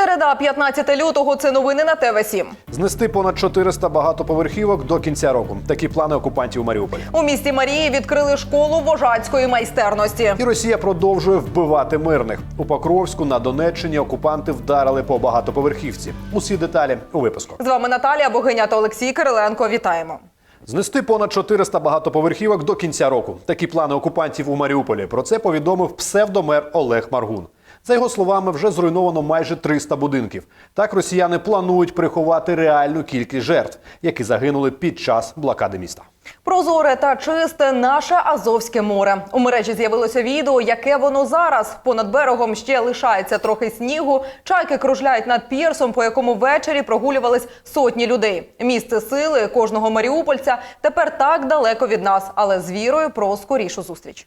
Середа, 15 лютого. Це новини на ТВ 7 Знести понад 400 багатоповерхівок до кінця року. Такі плани окупантів у Маріуполі. У місті Марії відкрили школу вожатської майстерності. І Росія продовжує вбивати мирних. У Покровську на Донеччині окупанти вдарили по багатоповерхівці. Усі деталі у випуску. З вами Наталія Богиня та Олексій Кириленко. Вітаємо. Знести понад 400 багатоповерхівок до кінця року. Такі плани окупантів у Маріуполі. Про це повідомив псевдомер Олег Маргун. За його словами, вже зруйновано майже 300 будинків. Так росіяни планують приховати реальну кількість жертв, які загинули під час блокади міста. Прозоре та чисте наше Азовське море. У мережі з'явилося відео, яке воно зараз. Понад берегом ще лишається трохи снігу. Чайки кружляють над пірсом, по якому ввечері прогулювались сотні людей. Місце сили кожного маріупольця тепер так далеко від нас, але з вірою про скорішу зустріч.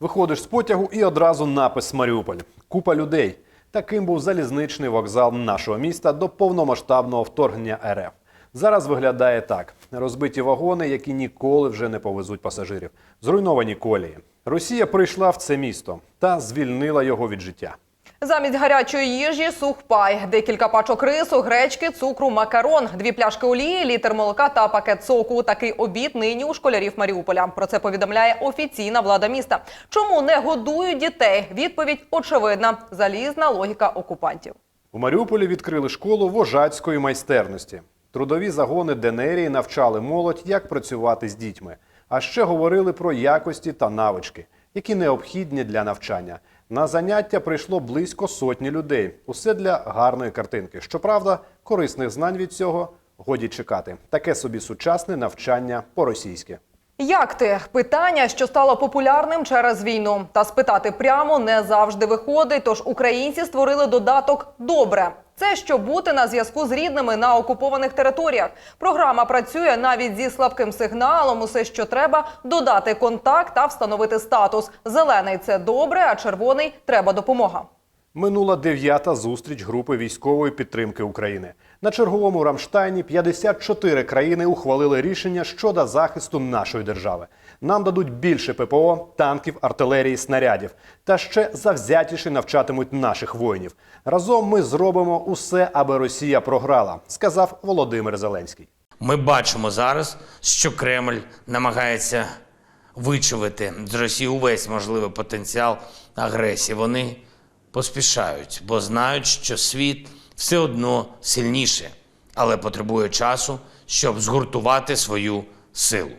Виходиш з потягу і одразу напис Маріуполь. Купа людей. Таким був залізничний вокзал нашого міста до повномасштабного вторгнення РФ. Зараз виглядає так: розбиті вагони, які ніколи вже не повезуть пасажирів, зруйновані колії. Росія прийшла в це місто та звільнила його від життя. Замість гарячої їжі сухпай, декілька пачок рису, гречки, цукру, макарон, дві пляшки олії, літр молока та пакет соку. Такий обід нині у школярів Маріуполя. Про це повідомляє офіційна влада міста. Чому не годують дітей? Відповідь очевидна: залізна логіка окупантів. У Маріуполі відкрили школу вожатської майстерності. Трудові загони Денерії навчали молодь, як працювати з дітьми. А ще говорили про якості та навички, які необхідні для навчання. На заняття прийшло близько сотні людей. Усе для гарної картинки. Щоправда, корисних знань від цього годі чекати. Таке собі сучасне навчання по-російськи. Як ти питання, що стало популярним через війну, та спитати прямо не завжди виходить. Тож українці створили додаток Добре. Це щоб бути на зв'язку з рідними на окупованих територіях. Програма працює навіть зі слабким сигналом. Усе, що треба, додати контакт та встановити статус. Зелений це добре, а червоний треба допомога. Минула дев'ята зустріч групи військової підтримки України. На черговому Рамштайні 54 країни ухвалили рішення щодо захисту нашої держави. Нам дадуть більше ППО, танків, артилерії, снарядів та ще завзятіше навчатимуть наших воїнів. Разом ми зробимо усе, аби Росія програла, сказав Володимир Зеленський. Ми бачимо зараз, що Кремль намагається вичавити з Росії увесь можливий потенціал агресії. Вони поспішають, бо знають, що світ все одно сильніше, але потребує часу, щоб згуртувати свою силу.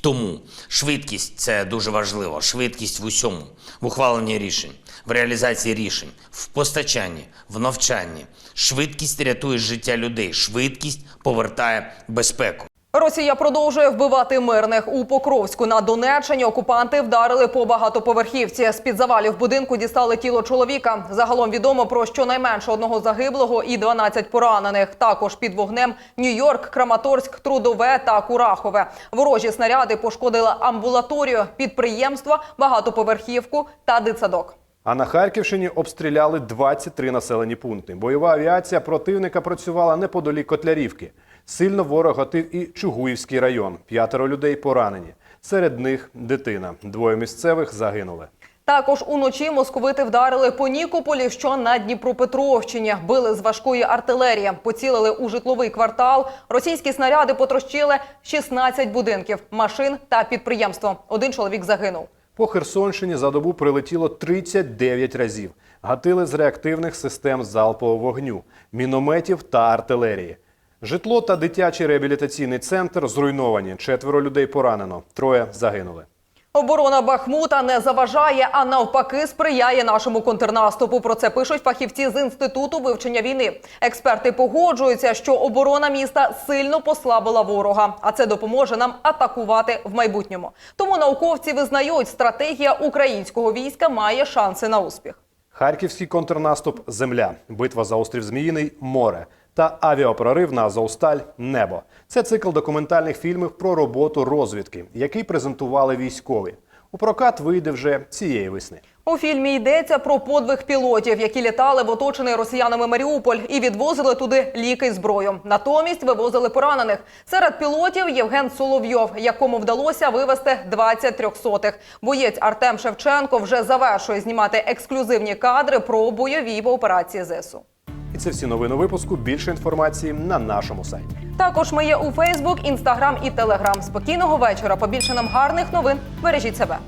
Тому швидкість це дуже важливо. Швидкість в усьому, в ухваленні рішень, в реалізації рішень, в постачанні, в навчанні. Швидкість рятує життя людей. Швидкість повертає безпеку. Росія продовжує вбивати мирних у Покровську на Донеччині. Окупанти вдарили по багатоповерхівці. З під завалів будинку дістали тіло чоловіка. Загалом відомо про щонайменше одного загиблого і 12 поранених. Також під вогнем Нью-Йорк, Краматорськ, Трудове та Курахове. Ворожі снаряди пошкодили амбулаторію, підприємства, багатоповерхівку та дитсадок. А на Харківщині обстріляли 23 населені пункти. Бойова авіація противника працювала неподалік Котлярівки. Сильно ворог гатив і Чугуївський район. П'ятеро людей поранені. Серед них дитина. Двоє місцевих загинули. Також уночі московити вдарили по Нікополі, що на Дніпропетровщині. Били з важкої артилерії, поцілили у житловий квартал. Російські снаряди потрощили 16 будинків, машин та підприємство. Один чоловік загинув. По Херсонщині за добу прилетіло 39 разів. Гатили з реактивних систем залпового вогню, мінометів та артилерії. Житло та дитячий реабілітаційний центр зруйновані. Четверо людей поранено, троє загинули. Оборона Бахмута не заважає, а навпаки сприяє нашому контрнаступу. Про це пишуть фахівці з інституту вивчення війни. Експерти погоджуються, що оборона міста сильно послабила ворога, а це допоможе нам атакувати в майбутньому. Тому науковці визнають, стратегія українського війська має шанси на успіх. Харківський контрнаступ земля, битва за острів Зміїний море та авіапрорив на Азовсталь небо. Це цикл документальних фільмів про роботу розвідки, який презентували військові. У прокат вийде вже цієї весни. У фільмі йдеться про подвиг пілотів, які літали в оточений росіянами Маріуполь і відвозили туди ліки й зброю. Натомість вивозили поранених. Серед пілотів Євген Соловйов, якому вдалося вивезти 20 трьохсотих. Боєць Артем Шевченко вже завершує знімати ексклюзивні кадри про бойові операції ЗСУ. І це всі новини випуску. Більше інформації на нашому сайті. Також ми є у Фейсбук, Інстаграм і Телеграм. Спокійного вечора. Побільше нам гарних новин. Бережіть себе.